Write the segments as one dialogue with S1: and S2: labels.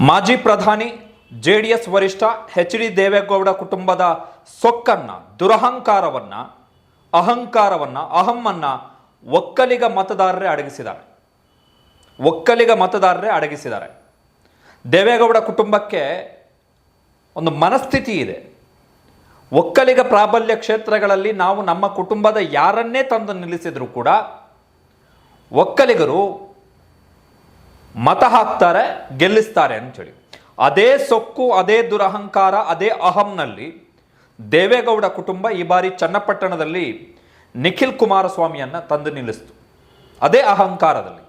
S1: ಮಾಜಿ ಪ್ರಧಾನಿ J D S ವರಿಷ್ಠ ಎಚ್ ಡಿ ದೇವೇಗೌಡ ಕುಟುಂಬದ ಸೊಕ್ಕನ್ನ, ದುರಹಂಕಾರವನ್ನ, ಅಹಂಕಾರವನ್ನ, ಅಹಮ್ಮನ್ನ ಒಕ್ಕಲಿಗ ಮತದಾರರೇ ಅಡಗಿಸಿದ್ದಾರೆ. ಒಕ್ಕಲಿಗ ಮತದಾರರೇ ಅಡಗಿಸಿದ್ದಾರೆ. ದೇವೇಗೌಡ ಕುಟುಂಬಕ್ಕೆ ಒಂದು ಮನಸ್ಥಿತಿ ಇದೆ. ಒಕ್ಕಲಿಗ ಪ್ರಾಬಲ್ಯ ಕ್ಷೇತ್ರಗಳಲ್ಲಿ ನಾವು ನಮ್ಮ ಕುಟುಂಬದ ಯಾರನ್ನೇ ತಂದು ನಿಲ್ಲಿಸಿದರೂ ಕೂಡ ಒಕ್ಕಲಿಗರು ಮತ ಹಾಕ್ತಾರೆ, ಗೆಲ್ಲಿಸ್ತಾರೆ ಅಂತೇಳಿ ಅದೇ ಸೊಕ್ಕು, ಅದೇ ದುರಹಂಕಾರ, ಅದೇ ಅಹಂನಲ್ಲಿ ದೇವೇಗೌಡ ಕುಟುಂಬ ಈ ಬಾರಿ ಚನ್ನಪಟ್ಟಣದಲ್ಲಿ ನಿಖಿಲ್ ಕುಮಾರಸ್ವಾಮಿಯನ್ನ ತಂದು ನಿಲ್ಲಿಸ್ತು. ಅದೇ ಅಹಂಕಾರದಲ್ಲಿ.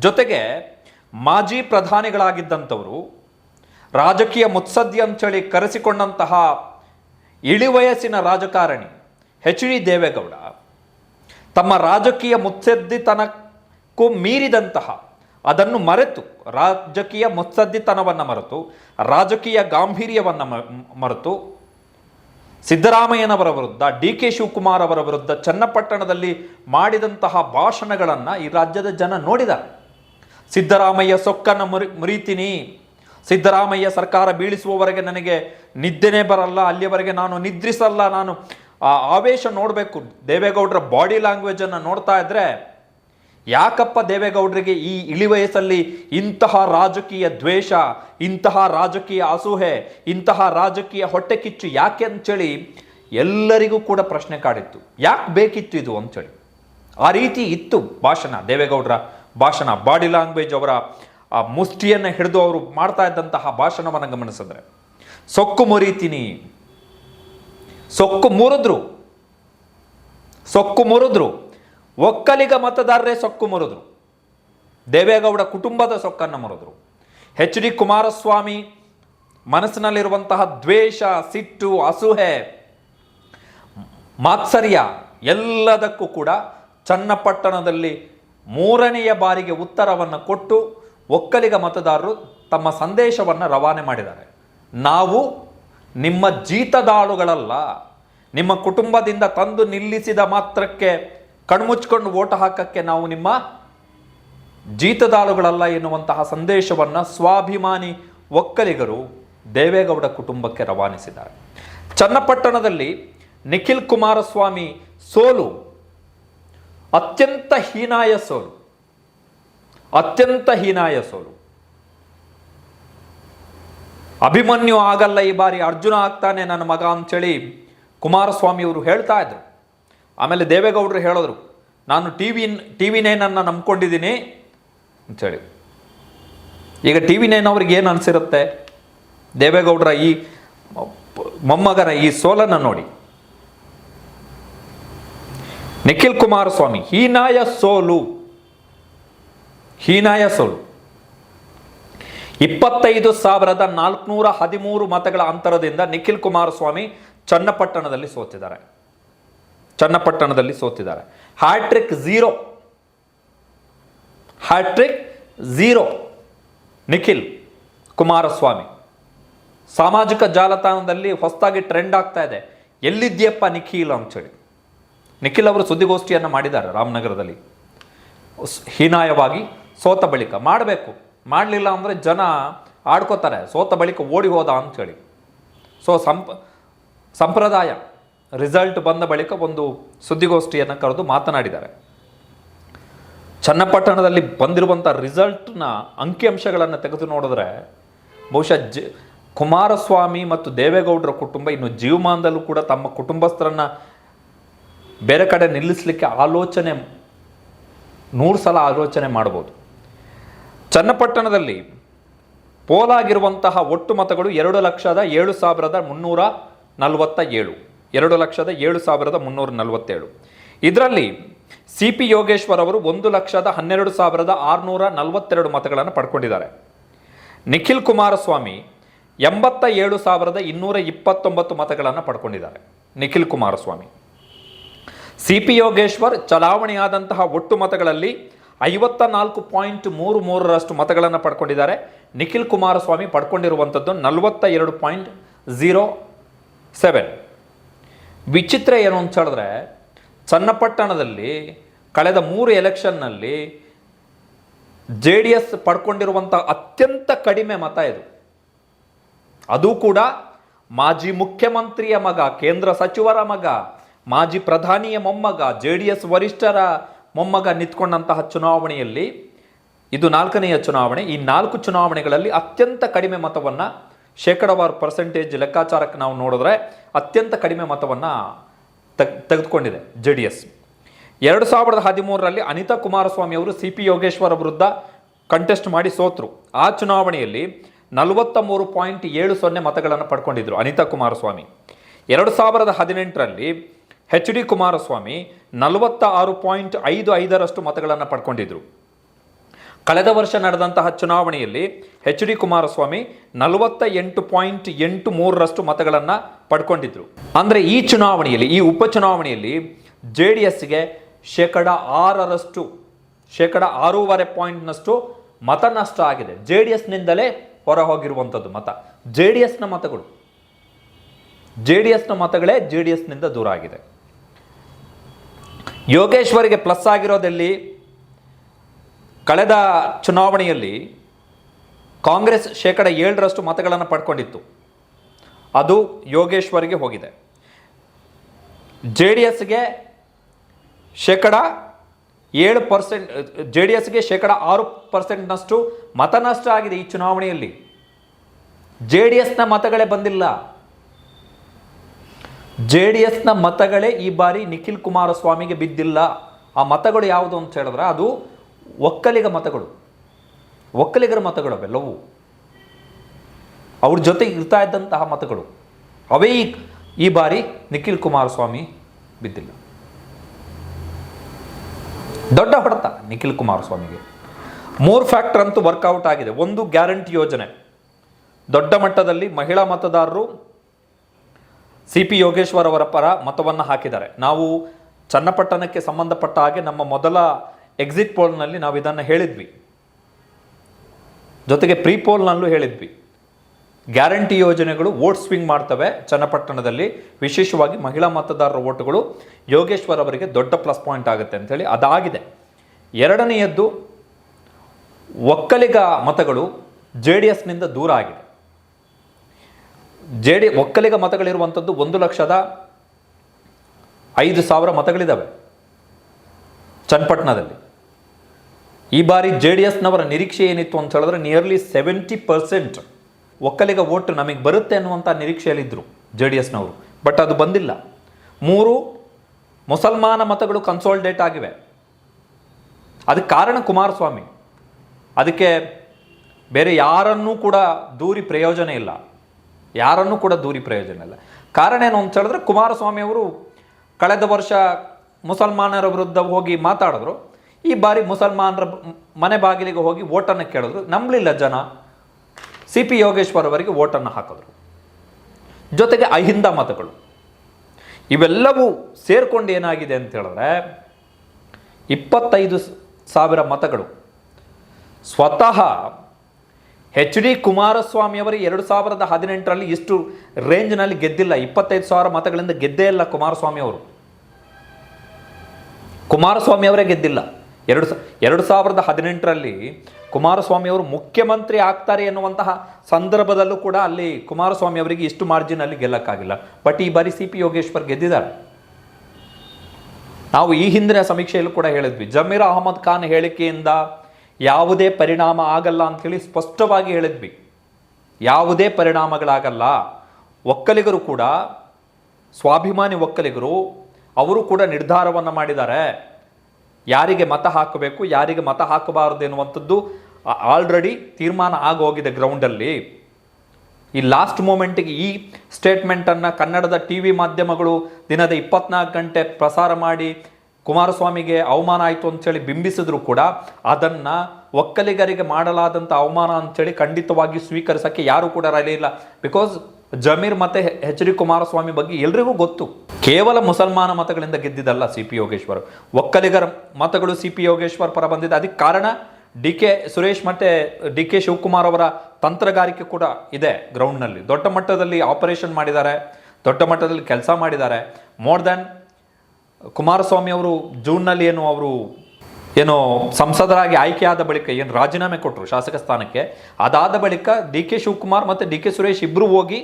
S1: ಜೊತೆಗೆ ಮಾಜಿ ಪ್ರಧಾನಿಗಳಾಗಿದ್ದಂಥವರು, ರಾಜಕೀಯ ಮುತ್ಸದ್ದಿ ಅಂಥೇಳಿ ಕರೆಸಿಕೊಂಡಂತಹ ಇಳಿವಯಸ್ಸಿನ ರಾಜಕಾರಣಿ ಎಚ್ ಡಿ ದೇವೇಗೌಡ ತಮ್ಮ ರಾಜಕೀಯ ಮುತ್ಸದ್ದಿತನಕ್ಕೂ ಮೀರಿದಂತಹ ಅದನ್ನು ಮರೆತು, ರಾಜಕೀಯ ಮುತ್ಸದ್ದಿತನವನ್ನು ಮರೆತು, ರಾಜಕೀಯ ಗಾಂಭೀರ್ಯವನ್ನು ಮರೆತು, ಸಿದ್ದರಾಮಯ್ಯನವರ ವಿರುದ್ಧ, ಡಿ ಕೆ ಶಿವಕುಮಾರ್ ಅವರ ವಿರುದ್ಧ ಚನ್ನಪಟ್ಟಣದಲ್ಲಿ ಮಾಡಿದಂತಹ ಭಾಷಣಗಳನ್ನು ಈ ರಾಜ್ಯದ ಜನ ನೋಡಿದ ಸಿದ್ದರಾಮಯ್ಯ ಸೊಕ್ಕನ್ನು ಮುರಿ, ಮುರಿತೀನಿ, ಸಿದ್ದರಾಮಯ್ಯ ಸರ್ಕಾರ ಬೀಳಿಸುವವರೆಗೆ ನನಗೆ ನಿದ್ದೆನೇ ಬರಲ್ಲ ಅಲ್ಲಿಯವರೆಗೆ ನಾನು ನಿದ್ರಿಸಲ್ಲ, ನಾನು ಆವೇಶ ನೋಡಬೇಕು. ದೇವೇಗೌಡರ ಬಾಡಿ ಲ್ಯಾಂಗ್ವೇಜನ್ನು ನೋಡ್ತಾ ಇದ್ರೆ ಯಾಕಪ್ಪ ದೇವೇಗೌಡರಿಗೆ ಈ ಇಳಿ ವಯಸ್ಸಲ್ಲಿ ಇಂತಹ ರಾಜಕೀಯ ದ್ವೇಷ, ಇಂತಹ ರಾಜಕೀಯ ಅಸೂಹೆ, ಇಂತಹ ರಾಜಕೀಯ ಹೊಟ್ಟೆ ಕಿಚ್ಚು ಯಾಕೆ ಅಂತೇಳಿ ಎಲ್ಲರಿಗೂ ಕೂಡ ಪ್ರಶ್ನೆ ಕಾಡಿತ್ತು. ಯಾಕೆ ಬೇಕಿತ್ತು ಇದು ಅಂತೇಳಿ ಆ ರೀತಿ ಇತ್ತು ಭಾಷಣ, ದೇವೇಗೌಡರ ಭಾಷಣ. ಬಾಡಿ ಲ್ಯಾಂಗ್ವೇಜ್ ಅವರ ಆ ಮುಷ್ಟಿಯನ್ನು ಹಿಡಿದು ಅವರು ಮಾಡ್ತಾ ಇದ್ದಂತಹ ಭಾಷಣವನ್ನು ಗಮನಿಸಿದ್ರೆ, ಸೊಕ್ಕು ಮುರಿತೀನಿ. ಸೊಕ್ಕು ಮುರಿದ್ರು. ಸೊಕ್ಕು ಮುರಿದ್ರು. ಒಕ್ಕಲಿಗ ಮತದಾರರೇ ಸೊಕ್ಕು ಮುರಿದ್ರು. ದೇವೇಗೌಡ ಕುಟುಂಬದ ಸೊಕ್ಕನ್ನು ಮುರಿದ್ರು. ಎಚ್ ಡಿ ಕುಮಾರಸ್ವಾಮಿ ಮನಸ್ಸಿನಲ್ಲಿರುವಂತಹ ದ್ವೇಷ, ಸಿಟ್ಟು, ಅಸೂಹೆ, ಮಾತ್ಸರ್ಯ ಎಲ್ಲದಕ್ಕೂ ಕೂಡ ಚನ್ನಪಟ್ಟಣದಲ್ಲಿ ಮೂರನೆಯ ಬಾರಿಗೆ ಉತ್ತರವನ್ನು ಕೊಟ್ಟು ಒಕ್ಕಲಿಗ ಮತದಾರರು ತಮ್ಮ ಸಂದೇಶವನ್ನು ರವಾನೆ ಮಾಡಿದ್ದಾರೆ. ನಾವು ನಿಮ್ಮ ಜೀತದಾಳುಗಳಲ್ಲ, ನಿಮ್ಮ ಕುಟುಂಬದಿಂದ ತಂದು ನಿಲ್ಲಿಸಿದ ಮಾತ್ರಕ್ಕೆ ಕಣ್ಮುಚ್ಕೊಂಡು ಓಟ ಹಾಕಕ್ಕೆ ನಾವು ನಿಮ್ಮ ಜೀತದಾಳುಗಳಲ್ಲ ಎನ್ನುವಂತಹ ಸಂದೇಶವನ್ನು ಸ್ವಾಭಿಮಾನಿ ಒಕ್ಕಲಿಗರು ದೇವೇಗೌಡ ಕುಟುಂಬಕ್ಕೆ ರವಾನಿಸಿದ್ದಾರೆ. ಚನ್ನಪಟ್ಟಣದಲ್ಲಿ ನಿಖಿಲ್ ಕುಮಾರಸ್ವಾಮಿ ಸೋಲು, ಅತ್ಯಂತ ಹೀನಾಯ ಸೋಲು, ಅತ್ಯಂತ ಹೀನಾಯ ಸೋಲು. ಅಭಿಮನ್ಯು ಆಗಲ್ಲ ಈ ಬಾರಿ ಅರ್ಜುನ ಆಗ್ತಾನೆ ನನ್ನ ಮಗ ಅಂತೇಳಿ ಕುಮಾರಸ್ವಾಮಿ ಅವರು ಹೇಳ್ತಾ ಇದ್ರು. ಆಮೇಲೆ ದೇವೇಗೌಡರು ಹೇಳಿದ್ರು, ನಾನು ಟಿ ವಿ ಟಿ ವಿ ನೈನನ್ನು ನಂಬ್ಕೊಂಡಿದ್ದೀನಿ ಅಂಥೇಳಿ. ಈಗ ಟಿ ವಿ ನೈನ್ ಅವ್ರಿಗೆ ಏನು ಅನಿಸಿರುತ್ತೆ? ದೇವೇಗೌಡರ ಈ ಮೊಮ್ಮಗನ ಈ ಸೋಲನ್ನು ನೋಡಿ. ನಿಖಿಲ್ ಕುಮಾರಸ್ವಾಮಿ, ಹೀನಾಯ ಸೋಲು. ಹೀನಾಯ ಸೋಲು. ಇಪ್ಪತ್ತೈದು ಸಾವಿರದ ನಾಲ್ಕುನೂರ ಹದಿಮೂರು ಮತಗಳ ಅಂತರದಿಂದ ನಿಖಿಲ್ ಕುಮಾರಸ್ವಾಮಿ ಚನ್ನಪಟ್ಟಣದಲ್ಲಿ ಸೋತಿದ್ದಾರೆ. ಚನ್ನಪಟ್ಟಣದಲ್ಲಿ ಸೋತಿದ್ದಾರೆ. Hat-trick zero hat-trick zero Nikhil Kumaraswamy. ಸಾಮಾಜಿಕ ಜಾಲತಾಣದಲ್ಲಿ ಹೊಸದಾಗಿ ಟ್ರೆಂಡ್ ಆಗ್ತಾ ಇದೆ. ಎಲ್ಲಿದ್ಯಪ್ಪ ನಿಖಿಲ್ ಅಂತೇಳಿ ನಿಖಿಲ್ ಅವರು ಸುದ್ದಿಗೋಷ್ಠಿಯನ್ನು ಮಾಡಿದ್ದಾರೆ ರಾಮನಗರದಲ್ಲಿ. ಹೀನಾಯವಾಗಿ ಸೋತ ಬಳಿಕ. ಮಾಡಬೇಕು. ಮಾಡಲಿಲ್ಲ ಅಂದರೆ ಜನ ಆಡ್ಕೋತಾರೆ. ಸೋತ ಬಳಿಕ ಓಡಿ ಹೋದ ಅಂಥೇಳಿ ಸೊ ಸಂಪ್, ಸಂಪ್ರದಾಯ. ರಿಸಲ್ಟ್ ಬಂದ ಬಳಿಕ ಒಂದು ಸುದ್ದಿಗೋಷ್ಠಿಯನ್ನು ಕರೆದು ಮಾತನಾಡಿದ್ದಾರೆ. ಚನ್ನಪಟ್ಟಣದಲ್ಲಿ ಬಂದಿರುವಂಥ ರಿಸಲ್ಟ್ನ ಅಂಕಿಅಂಶಗಳನ್ನು ತೆಗೆದು ನೋಡಿದ್ರೆ ಬಹುಶಃ ಜ, ಕುಮಾರಸ್ವಾಮಿ ಮತ್ತು ದೇವೇಗೌಡರ ಕುಟುಂಬ ಇನ್ನು ಜೀವಮಾನದಲ್ಲೂ ಕೂಡ ತಮ್ಮ ಕುಟುಂಬಸ್ಥರನ್ನು ಬೇರೆ ಕಡೆ ನಿಲ್ಲಿಸಲಿಕ್ಕೆ ಆಲೋಚನೆ, ನೂರು ಸಲ ಆಲೋಚನೆ ಮಾಡ್ಬೋದು. ಚನ್ನಪಟ್ಟಣದಲ್ಲಿ ಪೋಲಾಗಿರುವಂತಹ ಒಟ್ಟು ಮತಗಳು ಎರಡು ಲಕ್ಷದ ಏಳು ಸಾವಿರದ ಮುನ್ನೂರ ನಲವತ್ತ ಏಳು. ಎರಡು ಲಕ್ಷದ ಏಳು ಸಾವಿರದ ಮುನ್ನೂರ ನಲವತ್ತೇಳು. ಇದರಲ್ಲಿ ಸಿ ಪಿ ಯೋಗೇಶ್ವರ್ ಅವರು ಒಂದು ಲಕ್ಷದ ಹನ್ನೆರಡು ಸಾವಿರದ ಆರುನೂರ ನಲವತ್ತೆರಡು ಮತಗಳನ್ನು ಪಡ್ಕೊಂಡಿದ್ದಾರೆ. ನಿಖಿಲ್ ಕುಮಾರಸ್ವಾಮಿ ಎಂಬತ್ತ ಏಳು ಸಾವಿರದ ಇನ್ನೂರ ಇಪ್ಪತ್ತೊಂಬತ್ತು ಮತಗಳನ್ನು ಪಡ್ಕೊಂಡಿದ್ದಾರೆ. ನಿಖಿಲ್ ಕುಮಾರಸ್ವಾಮಿ. ಸಿ ಪಿ ಯೋಗೇಶ್ವರ್ ಚಲಾವಣೆಯಾದಂತಹ ಒಟ್ಟು ಮತಗಳಲ್ಲಿ ಐವತ್ತ ನಾಲ್ಕು ಪಾಯಿಂಟ್ ಮೂರು ಮೂರರಷ್ಟು ಮತಗಳನ್ನು ಪಡ್ಕೊಂಡಿದ್ದಾರೆ. ನಿಖಿಲ್ ಕುಮಾರಸ್ವಾಮಿ ಪಡ್ಕೊಂಡಿರುವಂಥದ್ದು ನಲವತ್ತ ಎರಡು ಪಾಯಿಂಟ್ ಝೀರೋ ಸೆವೆನ್. ವಿಚಿತ್ರ ಏನು ಅಂತ ಹೇಳಿದ್ರೆ ಚನ್ನಪಟ್ಟಣದಲ್ಲಿ ಕಳೆದ ಮೂರು ಎಲೆಕ್ಷನ್ನಲ್ಲಿ ಜೆ ಡಿ ಎಸ್ ಪಡ್ಕೊಂಡಿರುವಂಥ ಅತ್ಯಂತ ಕಡಿಮೆ ಮತ ಇದು. ಅದು ಕೂಡ ಮಾಜಿ ಮುಖ್ಯಮಂತ್ರಿಯ ಮಗ, ಕೇಂದ್ರ ಸಚಿವರ ಮಗ, ಮಾಜಿ ಪ್ರಧಾನಿಯ ಮೊಮ್ಮಗ, ಜೆ ಡಿ ಎಸ್ ವರಿಷ್ಠರ ಮೊಮ್ಮಗ ನಿಂತ್ಕೊಂಡಂತಹ ಚುನಾವಣೆಯಲ್ಲಿ, ಇದು ನಾಲ್ಕನೆಯ ಚುನಾವಣೆ, ಈ ನಾಲ್ಕು ಚುನಾವಣೆಗಳಲ್ಲಿ ಅತ್ಯಂತ ಕಡಿಮೆ ಮತವನ್ನು ಶೇಕಡವಾರು ಪರ್ಸೆಂಟೇಜ್ ಲೆಕ್ಕಾಚಾರಕ್ಕೆ ನಾವು ನೋಡಿದ್ರೆ ಅತ್ಯಂತ ಕಡಿಮೆ ಮತವನ್ನು ತೆಗ್, ತೆಗೆದುಕೊಂಡಿದೆ ಜೆ ಡಿ ಎಸ್ ಎರಡು ಸಾವಿರದ ಹದಿಮೂರರಲ್ಲಿ ಅನಿತಾ ಕುಮಾರಸ್ವಾಮಿ ಅವರು ಸಿ ಪಿ ಯೋಗೇಶ್ವರ ವಿರುದ್ಧ ಕಂಟೆಸ್ಟ್ ಮಾಡಿ ಸೋತರು. ಆ ಚುನಾವಣೆಯಲ್ಲಿ ನಲವತ್ತ ಮೂರು ಪಾಯಿಂಟ್ ಏಳು ಸೊನ್ನೆ ಮತಗಳನ್ನು ಪಡ್ಕೊಂಡಿದ್ದರು ಅನಿತಾ ಕುಮಾರಸ್ವಾಮಿ. ಎರಡು ಸಾವಿರದ ಹದಿನೆಂಟರಲ್ಲಿ ಎಚ್ ಡಿ ಕುಮಾರಸ್ವಾಮಿ ನಲವತ್ತ ಆರು ಪಾಯಿಂಟ್ ಐದು ಐದರಷ್ಟು ಮತಗಳನ್ನು ಪಡ್ಕೊಂಡಿದ್ರು. ಕಳೆದ ವರ್ಷ ನಡೆದಂತಹ ಚುನಾವಣೆಯಲ್ಲಿ ಎಚ್ ಡಿ ಕುಮಾರಸ್ವಾಮಿ ನಲವತ್ತ ಎಂಟು ಪಾಯಿಂಟ್ ಎಂಟು ಮೂರರಷ್ಟು ಮತಗಳನ್ನು ಪಡ್ಕೊಂಡಿದ್ರು. ಅಂದರೆ ಈ ಚುನಾವಣೆಯಲ್ಲಿ, ಈ ಉಪಚುನಾವಣೆಯಲ್ಲಿ ಜೆ ಡಿ ಎಸ್ಗೆ ಶೇಕಡ ಆರರಷ್ಟು, ಶೇಕಡ ಆರೂವರೆ ಪಾಯಿಂಟ್ನಷ್ಟು ಮತ ನಷ್ಟ ಆಗಿದೆ. ಜೆ ಡಿ ಎಸ್ನಿಂದಲೇ ಹೊರ ಹೋಗಿರುವಂಥದ್ದು ಮತ. ಜೆ ಡಿ ಎಸ್ನ ಮತಗಳು. ಜೆ ಡಿ ಎಸ್ನ ಮತಗಳೇ ಜೆ ಡಿ ಎಸ್ನಿಂದ ದೂರ ಆಗಿದೆ. ಯೋಗೇಶ್ವರಿಗೆ ಪ್ಲಸ್ ಆಗಿರೋದಲ್ಲಿ? ಕಳೆದ ಚುನಾವಣೆಯಲ್ಲಿ ಕಾಂಗ್ರೆಸ್ ಶೇಕಡ ಏಳರಷ್ಟು ಮತಗಳನ್ನು ಪಡ್ಕೊಂಡಿತ್ತು. ಅದು ಯೋಗೇಶ್ವರಿಗೆ ಹೋಗಿದೆ. ಜೆ ಡಿ ಎಸ್ಗೆ ಶೇಕಡ ಏಳು ಪರ್ಸೆಂಟ್ ಜೆ ಡಿ ಎಸ್ಗೆ ಶೇಕಡ ಆರು ಪರ್ಸೆಂಟ್ನಷ್ಟು ಮತ ನಷ್ಟ ಆಗಿದೆ ಈ ಚುನಾವಣೆಯಲ್ಲಿ. ಜೆ ಡಿ ಎಸ್ನ ಮತಗಳೇ ಬಂದಿಲ್ಲ. ಜೆ ಡಿ ಎಸ್ನ ಮತಗಳೇ ಈ ಬಾರಿ ನಿಖಿಲ್ ಕುಮಾರಸ್ವಾಮಿಗೆ ಬಿದ್ದಿಲ್ಲ. ಆ ಮತಗಳು ಯಾವುದು ಅಂತ ಹೇಳಿದ್ರೆ ಅದು ಒಕ್ಕಲಿಗ ಮತಗಳು ಒಕ್ಕಲಿಗರ ಮತಗಳು ಅವೆಲ್ಲವೂ ಅವ್ರ ಜೊತೆ ಇರ್ತಾ ಇದ್ದಂತಹ ಮತಗಳು ಅವೇ ಈ ಬಾರಿ ನಿಖಿಲ್ ಕುಮಾರಸ್ವಾಮಿ ಬಿದ್ದಿಲ್ಲ. ದೊಡ್ಡ ಹೊಡೆತ ನಿಖಿಲ್ ಕುಮಾರಸ್ವಾಮಿಗೆ. ಮೂರ್ ಫ್ಯಾಕ್ಟರ್ ಅಂತೂ ವರ್ಕೌಟ್ ಆಗಿದೆ. ಒಂದು ಗ್ಯಾರಂಟಿ ಯೋಜನೆ. ದೊಡ್ಡ ಮಟ್ಟದಲ್ಲಿ ಮಹಿಳಾ ಮತದಾರರು ಸಿ ಪಿ ಯೋಗೇಶ್ವರ್ ಅವರ ಪರ ಮತವನ್ನು ಹಾಕಿದ್ದಾರೆ. ನಾವು ಚನ್ನಪಟ್ಟಣಕ್ಕೆ ಸಂಬಂಧಪಟ್ಟ ಹಾಗೆ ನಮ್ಮ ಮೊದಲ ಎಕ್ಸಿಟ್ ಪೋಲ್ನಲ್ಲಿ ನಾವು ಇದನ್ನು ಹೇಳಿದ್ವಿ. ಜೊತೆಗೆ ಪ್ರೀ ಪೋಲ್ನಲ್ಲೂ ಹೇಳಿದ್ವಿ. ಗ್ಯಾರಂಟಿ ಯೋಜನೆಗಳು ವೋಟ್ ಸ್ವಿಂಗ್ ಮಾಡ್ತವೆ ಚನ್ನಪಟ್ಟಣದಲ್ಲಿ. ವಿಶೇಷವಾಗಿ ಮಹಿಳಾ ಮತದಾರರ ಓಟುಗಳು ಯೋಗೇಶ್ವರ್ ಅವರಿಗೆ ದೊಡ್ಡ ಪ್ಲಸ್ ಪಾಯಿಂಟ್ ಆಗುತ್ತೆ ಅಂತೇಳಿ ಅದಾಗಿದೆ. ಎರಡನೆಯದ್ದು, ಒಕ್ಕಲಿಗ ಮತಗಳು ಜೆ ಡಿ ಎಸ್ನಿಂದ ದೂರ ಆಗಿದೆ. ಜೆ ಡಿ ಒಕ್ಕಲಿಗ ಮತಗಳಿರುವಂಥದ್ದು ಒಂದು ಲಕ್ಷದ ಐದು ಸಾವಿರ ಮತಗಳಿದ್ದಾವೆ ಚನ್ನಪಟ್ಟಣದಲ್ಲಿ. ಈ ಬಾರಿ ಜೆ ಡಿ ಎಸ್ನವರ ನಿರೀಕ್ಷೆ ಏನಿತ್ತು ಅಂತ ಹೇಳಿದ್ರೆ nearly seventy percent Vokkaliga vote ನಮಗೆ ಬರುತ್ತೆ ಅನ್ನುವಂಥ ನಿರೀಕ್ಷೆಯಲ್ಲಿದ್ದರು ಜೆ ಡಿ ಎಸ್ನವರು ಬಟ್ ಅದು ಬಂದಿಲ್ಲ. ಮೂರು, ಮುಸಲ್ಮಾನ ಮತಗಳು ಕನ್ಸೋಲ್ಡೇಟ್ ಆಗಿವೆ. ಅದಕ್ಕೆ ಕಾರಣ ಕುಮಾರಸ್ವಾಮಿ. ಅದಕ್ಕೆ ಬೇರೆ ಯಾರನ್ನೂ ಕೂಡ ದೂರಿ ಪ್ರಯೋಜನ ಇಲ್ಲ. ಯಾರನ್ನೂ ಕೂಡ ದೂರಿ ಪ್ರಯೋಜನ ಇಲ್ಲ. ಕಾರಣ ಏನು ಅಂತ ಹೇಳಿದ್ರೆ ಕುಮಾರಸ್ವಾಮಿ ಅವರು ಕಳೆದ ವರ್ಷ ಮುಸಲ್ಮಾನರ ವಿರುದ್ಧ ಹೋಗಿ ಮಾತಾಡಿದ್ರು. ಈ ಬಾರಿ ಮುಸಲ್ಮಾನರ ಮನೆ ಬಾಗಿಲಿಗೆ ಹೋಗಿ ಓಟನ್ನು ಕೇಳಿದ್ರು. ನಂಬಲಿಲ್ಲ ಜನ. ಸಿ ಪಿ ಯೋಗೇಶ್ವರ್ ಅವರಿಗೆ ಓಟನ್ನು ಹಾಕಿದ್ರು. ಜೊತೆಗೆ ಅಹಿಂದ ಮತಗಳು. ಇವೆಲ್ಲವೂ ಸೇರ್ಕೊಂಡು ಏನಾಗಿದೆ ಅಂತ ಹೇಳಿದ್ರೆ, ಇಪ್ಪತ್ತೈದು ಸಾವಿರ ಮತಗಳು. ಸ್ವತಃ ಎಚ್ ಡಿ ಕುಮಾರಸ್ವಾಮಿ ಅವರು ಎರಡು ಸಾವಿರದ ಹದಿನೆಂಟರಲ್ಲಿ ಇಷ್ಟು ರೇಂಜ್ನಲ್ಲಿ ಗೆದ್ದಿಲ್ಲ. ಇಪ್ಪತ್ತೈದು ಸಾವಿರ ಮತಗಳಿಂದ ಗೆದ್ದೇ ಇಲ್ಲ ಕುಮಾರಸ್ವಾಮಿ ಅವರು. ಕುಮಾರಸ್ವಾಮಿ ಅವರೇ ಗೆದ್ದಿಲ್ಲ. ಎರಡು ಎರಡು ಸಾವಿರದ ಹದಿನೆಂಟರಲ್ಲಿ ಕುಮಾರಸ್ವಾಮಿ ಅವರು ಮುಖ್ಯಮಂತ್ರಿ ಆಗ್ತಾರೆ ಎನ್ನುವಂತಹ ಸಂದರ್ಭದಲ್ಲೂ ಕೂಡ ಅಲ್ಲಿ ಕುಮಾರಸ್ವಾಮಿ ಅವರಿಗೆ ಇಷ್ಟು ಮಾರ್ಜಿನ್ ಅಲ್ಲಿ ಗೆಲ್ಲಕ್ಕಾಗಿಲ್ಲ. ಬಟ್ ಈ ಬಾರಿ ಸಿ ಪಿ ಯೋಗೇಶ್ವರ್ ಗೆದ್ದಿದ್ದಾರೆ. ನಾವು ಈ ಹಿಂದಿನ ಸಮೀಕ್ಷೆಯಲ್ಲೂ ಕೂಡ ಹೇಳಿದ್ವಿ. ಜಮೀರ್ ಅಹಮದ್ ಖಾನ್ ಹೇಳಿಕೆಯಿಂದ ಯಾವುದೇ ಪರಿಣಾಮ ಆಗಲ್ಲ ಅಂತ ಹೇಳಿ ಸ್ಪಷ್ಟವಾಗಿ ಹೇಳಿದ್ವಿ. ಯಾವುದೇ ಪರಿಣಾಮಗಳಾಗಲ್ಲ. ಒಕ್ಕಲಿಗರು ಕೂಡ, ಸ್ವಾಭಿಮಾನಿ ಒಕ್ಕಲಿಗರು, ಅವರು ಕೂಡ ನಿರ್ಧಾರವನ್ನು ಮಾಡಿದ್ದಾರೆ. ಯಾರಿಗೆ ಮತ ಹಾಕಬೇಕು, ಯಾರಿಗೆ ಮತ ಹಾಕಬಾರದು ಎನ್ನುವಂಥದ್ದು ಆಲ್ರೆಡಿ ತೀರ್ಮಾನ ಆಗೋಗಿದೆ ಗ್ರೌಂಡಲ್ಲಿ ಈ ಲಾಸ್ಟ್ ಮೂಮೆಂಟಿಗೆ ಈ ಸ್ಟೇಟ್ಮೆಂಟನ್ನು ಕನ್ನಡದ ಟಿ ವಿ ಮಾಧ್ಯಮಗಳು ದಿನದ ಇಪ್ಪತ್ನಾಲ್ಕು ಗಂಟೆ ಪ್ರಸಾರ ಮಾಡಿ ಕುಮಾರಸ್ವಾಮಿಗೆ ಅವಮಾನ ಆಯಿತು ಅಂಥೇಳಿ ಬಿಂಬಿಸಿದ್ರು ಕೂಡ ಅದನ್ನು ಒಕ್ಕಲಿಗರಿಗೆ ಮಾಡಲಾದಂಥ ಅವಮಾನ ಅಂಥೇಳಿ ಖಂಡಿತವಾಗಿ ಸ್ವೀಕರಿಸೋಕ್ಕೆ ಯಾರೂ ಕೂಡ ಇಲ್ಲ. ಬಿಕಾಸ್ ಜಮೀರ್ ಮತ್ತೆ ಎಚ್ ಡಿ ಕುಮಾರಸ್ವಾಮಿ ಬಗ್ಗೆ ಎಲ್ರಿಗೂ ಗೊತ್ತು. ಕೇವಲ ಮುಸಲ್ಮಾನ ಮತಗಳಿಂದ ಗೆದ್ದಿದ್ದಲ್ಲ ಸಿ ಪಿ ಯೋಗೇಶ್ವರ್. ಒಕ್ಕಲಿಗರ ಮತಗಳು ಸಿ ಪಿ ಯೋಗೇಶ್ವರ್ ಪರ ಬಂದಿದೆ. ಅದಕ್ಕೆ ಕಾರಣ ಡಿ ಕೆ ಸುರೇಶ್ ಮತ್ತೆ ಡಿ ಕೆ ಶಿವಕುಮಾರ್ ಅವರ ತಂತ್ರಗಾರಿಕೆ ಕೂಡ ಇದೆ ಗ್ರೌಂಡ್ನಲ್ಲಿ. ದೊಡ್ಡ ಮಟ್ಟದಲ್ಲಿ ಆಪರೇಷನ್ ಮಾಡಿದ್ದಾರೆ. ದೊಡ್ಡ ಮಟ್ಟದಲ್ಲಿ ಕೆಲಸ ಮಾಡಿದ್ದಾರೆ. ಮೋರ್ ದ್ಯಾನ್ ಕುಮಾರಸ್ವಾಮಿ ಅವರು ಜೂನ್ನಲ್ಲಿ ಏನು ಅವರು ಏನು ಸಂಸದರಾಗಿ ಆಯ್ಕೆಯಾದ ಬಳಿಕ ಏನು ರಾಜೀನಾಮೆ ಕೊಟ್ಟರು ಶಾಸಕ ಸ್ಥಾನಕ್ಕೆ. ಅದಾದ ಬಳಿಕ ಡಿ ಕೆ ಶಿವಕುಮಾರ್ ಮತ್ತು ಡಿ ಕೆ ಸುರೇಶ್ ಇಬ್ಬರು ಹೋಗಿ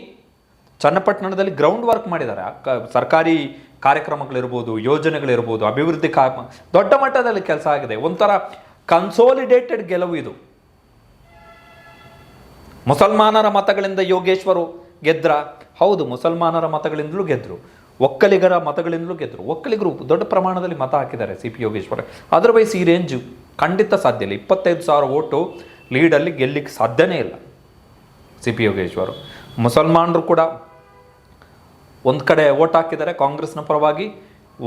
S1: ಚನ್ನಪಟ್ಟಣದಲ್ಲಿ ಗ್ರೌಂಡ್ ವರ್ಕ್ ಮಾಡಿದ್ದಾರೆ. ಸರ್ಕಾರಿ ಕಾರ್ಯಕ್ರಮಗಳಿರ್ಬೋದು, ಯೋಜನೆಗಳಿರ್ಬೋದು, ಅಭಿವೃದ್ಧಿ ಕಾ, ದೊಡ್ಡ ಮಟ್ಟದಲ್ಲಿ ಕೆಲಸ ಆಗಿದೆ. ಒಂಥರ ಕನ್ಸೋಲಿಡೇಟೆಡ್ ಗೆಲುವು ಇದು. ಮುಸಲ್ಮಾನರ ಮತಗಳಿಂದ ಯೋಗೇಶ್ವರು ಗೆದ್ರ. ಹೌದು, ಮುಸಲ್ಮಾನರ ಮತಗಳಿಂದಲೂ ಗೆದ್ರು. ಒಕ್ಕಲಿಗರ ಮತಗಳಿಂದಲೂ ಗೆದ್ರು. ಒಕ್ಕಲಿಗರು ದೊಡ್ಡ ಪ್ರಮಾಣದಲ್ಲಿ ಮತ ಹಾಕಿದ್ದಾರೆ ಸಿ ಪಿ ಯೋಗೇಶ್ವರ. ಅದರ್ವೈಸ್ ಈ ರೇಂಜು ಖಂಡಿತ ಸಾಧ್ಯ ಇಲ್ಲ. ಇಪ್ಪತ್ತೈದು ಸಾವಿರ ಓಟು ಲೀಡಲ್ಲಿ ಗೆಲ್ಲಿಕ್ಕೆ ಸಾಧ್ಯನೇ ಇಲ್ಲ ಸಿ ಪಿ ಯೋಗೇಶ್ವರು. ಮುಸಲ್ಮಾನರು ಕೂಡ ಒಂದು ಕಡೆ ಓಟ್ ಹಾಕಿದ್ದಾರೆ ಕಾಂಗ್ರೆಸ್ನ ಪರವಾಗಿ.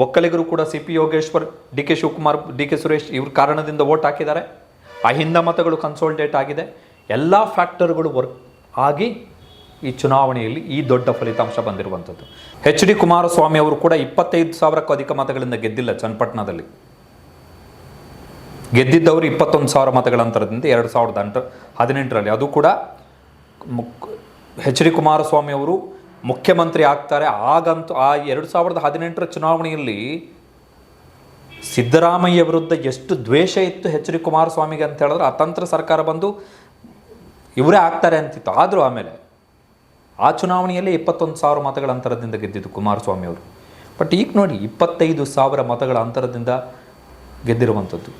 S1: ಒಕ್ಕಲಿಗರು ಕೂಡ C P Yogeshwar, D K Shivakumar, D K Suresh ಇವ್ರ ಕಾರಣದಿಂದ ಓಟ್ ಹಾಕಿದ್ದಾರೆ. ಆ ಹಿಂದ ಮತಗಳು ಕನ್ಸೋಲ್ಟೇಟ್ ಆಗಿದೆ. ಎಲ್ಲ ಫ್ಯಾಕ್ಟರ್ಗಳು ವರ್ಕ್ ಆಗಿ ಈ ಚುನಾವಣೆಯಲ್ಲಿ ಈ ದೊಡ್ಡ ಫಲಿತಾಂಶ ಬಂದಿರುವಂಥದ್ದು. ಎಚ್ ಡಿ ಕುಮಾರಸ್ವಾಮಿ ಅವರು ಕೂಡ ಇಪ್ಪತ್ತೈದು ಸಾವಿರಕ್ಕೂ ಅಧಿಕ ಮತಗಳಿಂದ ಗೆದ್ದಿಲ್ಲ ಚನ್ನಪಟ್ಟಣದಲ್ಲಿ. ಗೆದ್ದಿದ್ದವರು ಇಪ್ಪತ್ತೊಂದು ಸಾವಿರ ಮತಗಳ ಅಂತರದಿಂದ ಎರಡು ಸಾವಿರದ ಅಂಟ ಹದಿನೆಂಟರಲ್ಲಿ. ಅದು ಕೂಡ ಎಚ್ ಡಿ ಕುಮಾರಸ್ವಾಮಿ ಅವರು ಮುಖ್ಯಮಂತ್ರಿ ಆಗ್ತಾರೆ. ಆಗಂತೂ ಆ ಎರಡು ಸಾವಿರದ ಹದಿನೆಂಟರ ಚುನಾವಣೆಯಲ್ಲಿ ಸಿದ್ದರಾಮಯ್ಯ ವಿರುದ್ಧ ಎಷ್ಟು ದ್ವೇಷ ಇತ್ತು ಎಚ್ ಡಿ ಕುಮಾರಸ್ವಾಮಿಗೆ ಅಂತ ಹೇಳಿದ್ರೆ ಅತಂತ್ರ ಸರ್ಕಾರ ಬಂದು ಇವರೇ ಆಗ್ತಾರೆ ಅಂತಿತ್ತು. ಆದರೂ ಆಮೇಲೆ ಆ ಚುನಾವಣೆಯಲ್ಲಿ ಇಪ್ಪತ್ತೊಂದು ಸಾವಿರ ಮತಗಳ ಅಂತರದಿಂದ ಗೆದ್ದಿದ್ದು ಕುಮಾರಸ್ವಾಮಿ ಅವರು. ಬಟ್ ಈಗ ನೋಡಿ ಇಪ್ಪತ್ತೈದು ಸಾವಿರ ಮತಗಳ ಅಂತರದಿಂದ ಗೆದ್ದಿರುವಂಥದ್ದು.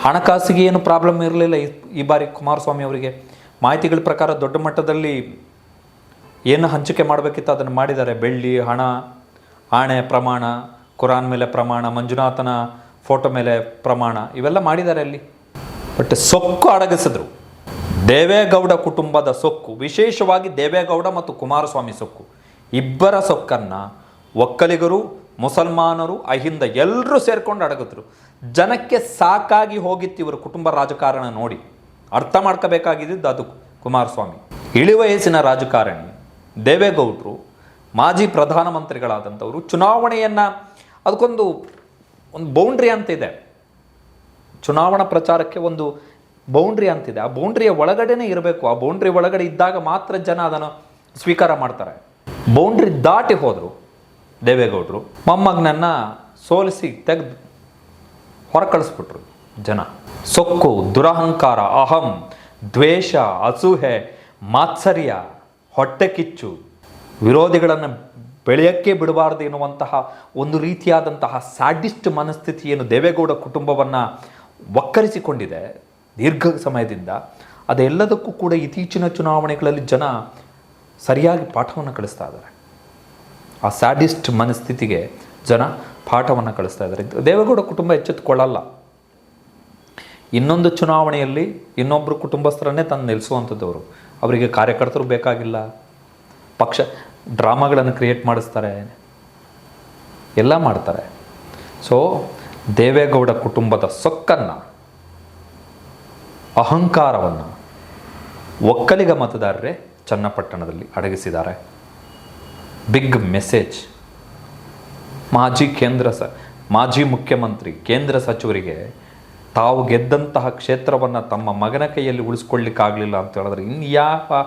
S1: ಹಣಕಾಸಿಗೆ ಏನು ಪ್ರಾಬ್ಲಮ್ ಇರಲಿಲ್ಲ ಈ- ಬಾರಿ ಕುಮಾರಸ್ವಾಮಿ ಅವರಿಗೆ. ಮಾಹಿತಿಗಳ ಪ್ರಕಾರ ದೊಡ್ಡ ಮಟ್ಟದಲ್ಲಿ ಏನು ಹಂಚಿಕೆ ಮಾಡಬೇಕಿತ್ತು ಅದನ್ನು ಮಾಡಿದ್ದಾರೆ. ಬೆಳ್ಳಿ, ಹಣ, ಆಣೆ ಪ್ರಮಾಣ, ಕುರಾನ್ ಮೇಲೆ ಪ್ರಮಾಣ, ಮಂಜುನಾಥನ ಫೋಟೋ ಮೇಲೆ ಪ್ರಮಾಣ, ಇವೆಲ್ಲ ಮಾಡಿದ್ದಾರೆ ಅಲ್ಲಿ. ಬಟ್ ಸೊಕ್ಕು ಅಡಗಿಸಿದ್ರು. ದೇವೇಗೌಡ ಕುಟುಂಬದ ಸೊಕ್ಕು, ವಿಶೇಷವಾಗಿ ದೇವೇಗೌಡ ಮತ್ತು ಕುಮಾರಸ್ವಾಮಿ ಸೊಕ್ಕು. ಇಬ್ಬರ ಸೊಕ್ಕನ್ನು ಒಕ್ಕಲಿಗರು, ಮುಸಲ್ಮಾನರು, ಅಹಿಂದ ಎಲ್ಲರೂ ಸೇರ್ಕೊಂಡು ಅಡಗಿದ್ರು. ಜನಕ್ಕೆ ಸಾಕಾಗಿ ಹೋಗಿತ್ತು ಇವರ ಕುಟುಂಬ ರಾಜಕಾರಣ ನೋಡಿ. ಅರ್ಥ ಮಾಡ್ಕೋಬೇಕಾಗಿದ್ದು ಅದು ಕುಮಾರಸ್ವಾಮಿ. ಇಳಿವಯಸ್ಸಿನ ರಾಜಕಾರಣಿ. ದೇವೇಗೌಡರು ಮಾಜಿ ಪ್ರಧಾನಮಂತ್ರಿಗಳಾದಂಥವರು ಚುನಾವಣೆಯನ್ನು ಅದಕ್ಕೊಂದು ಒಂದು ಬೌಂಡ್ರಿ ಅಂತ ಇದೆ ಚುನಾವಣಾ ಪ್ರಚಾರಕ್ಕೆ ಒಂದು ಬೌಂಡ್ರಿ ಅಂತಿದೆ. ಆ ಬೌಂಡ್ರಿಯ ಒಳಗಡೆನೇ ಇರಬೇಕು. ಆ ಬೌಂಡ್ರಿ ಒಳಗಡೆ ಇದ್ದಾಗ ಮಾತ್ರ ಜನ ಅದನ್ನು ಸ್ವೀಕಾರ ಮಾಡ್ತಾರೆ. ಬೌಂಡ್ರಿ ದಾಟಿ ಹೋದರು ದೇವೇಗೌಡರು. ಮೊಮ್ಮಗನನ್ನ ಸೋಲಿಸಿ ತೆಗೆದು ಹೊರ ಕಳಿಸ್ಬಿಟ್ರು ಜನ. ಸೊಕ್ಕು, ದುರಹಂಕಾರ, ಅಹಂ, ದ್ವೇಷ, ಅಸೂಹೆ, ಮಾತ್ಸರ್ಯ ಹೊಟ್ಟೆ ಕಿಚ್ಚು, ವಿರೋಧಿಗಳನ್ನು ಬೆಳೆಯಕ್ಕೆ ಬಿಡಬಾರ್ದು ಎನ್ನುವಂತಹ ಒಂದು ರೀತಿಯಾದಂತಹ ಸ್ಯಾಡಿಸ್ಟ್ ಮನಸ್ಥಿತಿಯನ್ನು ದೇವೇಗೌಡ ಕುಟುಂಬವನ್ನು ಒಕ್ಕರಿಸಿಕೊಂಡಿದೆ ದೀರ್ಘ ಸಮಯದಿಂದ. ಅದೆಲ್ಲದಕ್ಕೂ ಕೂಡ ಇತ್ತೀಚಿನ ಚುನಾವಣೆಗಳಲ್ಲಿ ಜನ ಸರಿಯಾಗಿ ಪಾಠವನ್ನು ಕಳಿಸ್ತಾ ಇದ್ದಾರೆ. ಆ ಸ್ಯಾಡಿಸ್ಟ್ ಮನಸ್ಥಿತಿಗೆ ಜನ ಪಾಠವನ್ನು ಕಳಿಸ್ತಾ ಇದ್ದಾರೆ. ದೇವೇಗೌಡ ಕುಟುಂಬ ಎಚ್ಚೆತ್ತುಕೊಳ್ಳಲ್ಲ. ಇನ್ನೊಂದು ಚುನಾವಣೆಯಲ್ಲಿ ಇನ್ನೊಬ್ಬರು ಕುಟುಂಬಸ್ಥರನ್ನೇ ತಂದು ನಿಲ್ಲಿಸುವಂಥದ್ದವರು ಅವರಿಗೆ ಕಾರ್ಯಕರ್ತರು ಬೇಕಾಗಿಲ್ಲ. ಪಕ್ಷ ಡ್ರಾಮಾಗಳನ್ನು ಕ್ರಿಯೇಟ್ ಮಾಡಿಸ್ತಾರೆ. ಎಲ್ಲ ಮಾಡ್ತಾರೆ. ಸೊ ದೇವೇಗೌಡ ಕುಟುಂಬದ ಸೊಕ್ಕನ್ನು, ಅಹಂಕಾರವನ್ನು ಒಕ್ಕಲಿಗ ಮತದಾರರೇ ಚನ್ನಪಟ್ಟಣದಲ್ಲಿ ಅಡಗಿಸಿದ್ದಾರೆ. ಬಿಗ್ ಮೆಸೇಜ್ ಮಾಜಿ ಕೇಂದ್ರ ಸ, ಮಾಜಿ ಮುಖ್ಯಮಂತ್ರಿ, ಕೇಂದ್ರ ಸಚಿವರಿಗೆ ತಾವು ಗೆದ್ದಂತಹ ಕ್ಷೇತ್ರವನ್ನು ತಮ್ಮ ಮಗನ ಕೈಯಲ್ಲಿ ಉಳಿಸ್ಕೊಳ್ಳಿಕ್ಕಾಗಲಿಲ್ಲ ಅಂತ ಹೇಳಿದ್ರೆ ಇನ್ನು ಯಾವ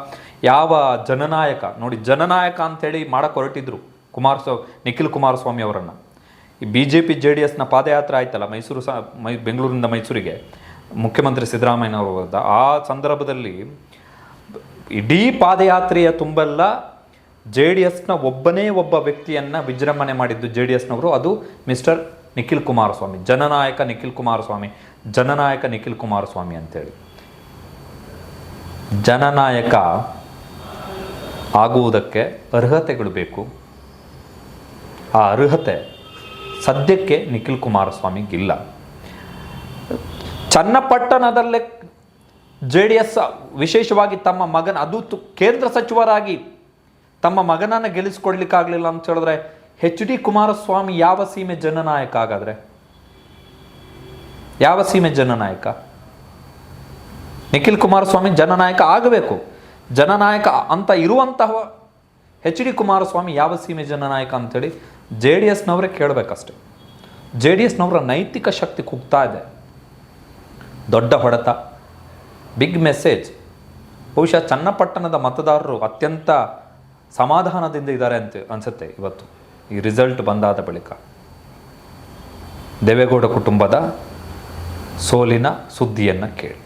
S1: ಯಾವ ಜನನಾಯಕ, ನೋಡಿ ಜನನಾಯಕ ಅಂತೇಳಿ ಮಾಡಕ್ಕೆ ಹೊರಟಿದ್ರು ಕುಮಾರಸ್ವಾಮಿ ನಿಖಿಲ್ ಕುಮಾರಸ್ವಾಮಿ ಅವರನ್ನು. ಈ B J P J D ಎಸ್ನ ಪಾದಯಾತ್ರೆ ಆಯ್ತಲ್ಲ ಮೈಸೂರು ಸಹ ಮೈ, ಬೆಂಗಳೂರಿಂದ ಮೈಸೂರಿಗೆ, ಮುಖ್ಯಮಂತ್ರಿ ಸಿದ್ದರಾಮಯ್ಯನವರು ಆ ಸಂದರ್ಭದಲ್ಲಿ ಇಡೀ ಪಾದಯಾತ್ರೆಯ ತುಂಬೆಲ್ಲ ಜೆ ಡಿ ಎಸ್ನ ಒಬ್ಬನೇ ಒಬ್ಬ ವ್ಯಕ್ತಿಯನ್ನು ವಿಜೃಂಭಣೆ ಮಾಡಿದ್ದು ಜೆ ಡಿ ಎಸ್ನವರು ಅದು ಮಿಸ್ಟರ್ ನಿಖಿಲ್ ಕುಮಾರಸ್ವಾಮಿ, ಜನನಾಯಕ ನಿಖಿಲ್ ಕುಮಾರಸ್ವಾಮಿ, ಜನನಾಯಕ ನಿಖಿಲ್ ಕುಮಾರಸ್ವಾಮಿ ಅಂತೇಳಿ. ಜನನಾಯಕ ಆಗುವುದಕ್ಕೆ ಅರ್ಹತೆಗಳು ಬೇಕು. ಆ ಅರ್ಹತೆ ಸದ್ಯಕ್ಕೆ ನಿಖಿಲ್ ಕುಮಾರಸ್ವಾಮಿಗಿಲ್ಲ ಚನ್ನಪಟ್ಟಣದಲ್ಲೇ ಜೆ ಡಿ ಎಸ್ ವಿಶೇಷವಾಗಿ ತಮ್ಮ ಮಗನ, ಅದು ಕೇಂದ್ರ ಸಚಿವರಾಗಿ ತಮ್ಮ ಮಗನನ್ನು ಗೆಲ್ಲಿಸ್ಕೊಡ್ಲಿಕ್ಕಾಗಲಿಲ್ಲ ಅಂತ ಹೇಳಿದ್ರೆ ಎಚ್ ಡಿ ಕುಮಾರಸ್ವಾಮಿ ಯಾವ ಸೀಮೆ ಜನನಾಯಕ ಹಾಗಾದ್ರೆ? ಯಾವ ಸೀಮೆ ಜನನಾಯಕ? ನಿಖಿಲ್ ಕುಮಾರಸ್ವಾಮಿ ಜನನಾಯಕ ಆಗಬೇಕು. ಜನನಾಯಕ ಅಂತ ಇರುವಂತಹ ಎಚ್ ಡಿ ಕುಮಾರಸ್ವಾಮಿ ಯಾವ ಸೀಮೆ ಜನನಾಯಕ ಅಂತೇಳಿ ಜೆ ಡಿ ಎಸ್ನವರೇ ಕೇಳಬೇಕಷ್ಟೆ. ಜೆ ಡಿ ಎಸ್ನವರ ನೈತಿಕ ಶಕ್ತಿ ಕುಗ್ತಾ ಇದೆ. ದೊಡ್ಡ ಹೊಡೆತ ಬಿಗ್ ಮೆಸೇಜ್ ಬಹುಶಃ ಚನ್ನಪಟ್ಟಣದ ಮತದಾರರು ಅತ್ಯಂತ ಸಮಾಧಾನದಿಂದ ಇದ್ದಾರೆ ಅಂತ ಅನಿಸುತ್ತೆ ಇವತ್ತು. ಈ ರಿಸಲ್ಟ್ ಬಂದಾದ ಬಳಿಕ ದೇವೇಗೌಡ ಕುಟುಂಬದ ಸೋಲಿನ ಸುದ್ದಿಯನ್ನು ಕೇಳಿ.